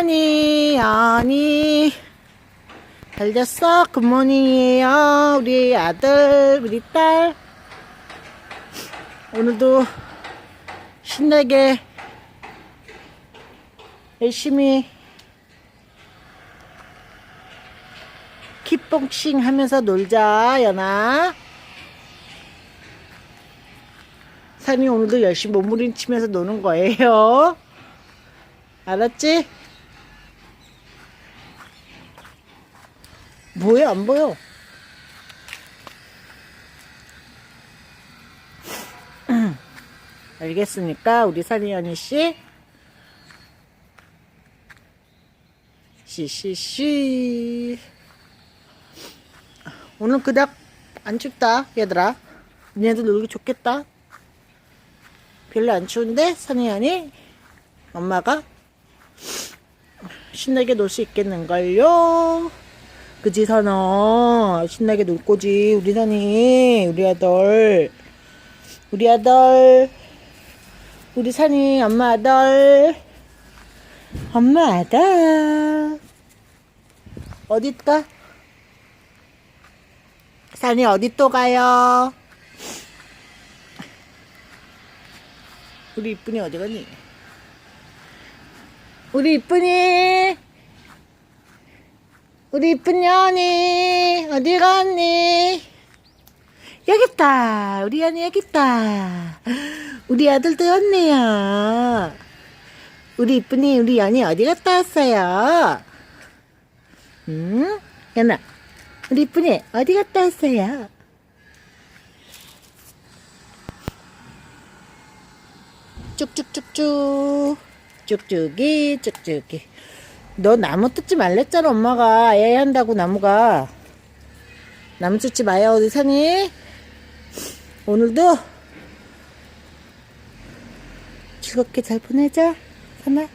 아니 아니. 잘 잤어? 굿모닝이에요. 우리 아들 우리 딸. 오늘도 신나게 열심히 킥복싱 하면서 놀자 연아. 산이 오늘도 열심히 몸부림치면서 노는 거예요. 알았지? 뭐야 안 보여? 알겠습니까? 우리 언니 씨? 씨씨씨. 오늘 그닥 안 춥다 얘들아. 니네들 놀기 좋겠다. 별로 안 추운데 언니 엄마가? 신나게 놀 수 있겠는걸요 그지 산아 신나게 놀 거지 우리 산이. 우리 아들. 우리 아들. 우리 산이 엄마 아들. 엄마 아들. 가? 산이 어디 또 가요? 우리 이쁜이 어디 갔니? 우리 이쁜이 우리 이쁜 년이 어디 갔니? 여기 있다. 우리 연이 여기 있다. 우리 아들도 왔네요. 우리 이쁜이 우리 연이 어디 갔다 왔어요? 응? 연아, 우리 이쁜이 어디 갔다 왔어요? 쭉쭉쭉쭉 쭉쭉이 쭉쭉이 너 나무 뜯지 말랬잖아 엄마가. 애야 한다고 나무가. 나무 뜯지 마요 어디 사니? 오늘도 즐겁게 잘 보내자 하나?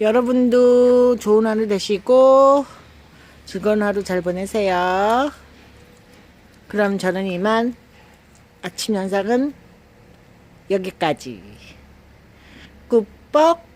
여러분도 좋은 하루 되시고 즐거운 하루 잘 보내세요. 그럼 저는 이만 아침 영상은 여기까지. 꾸뻑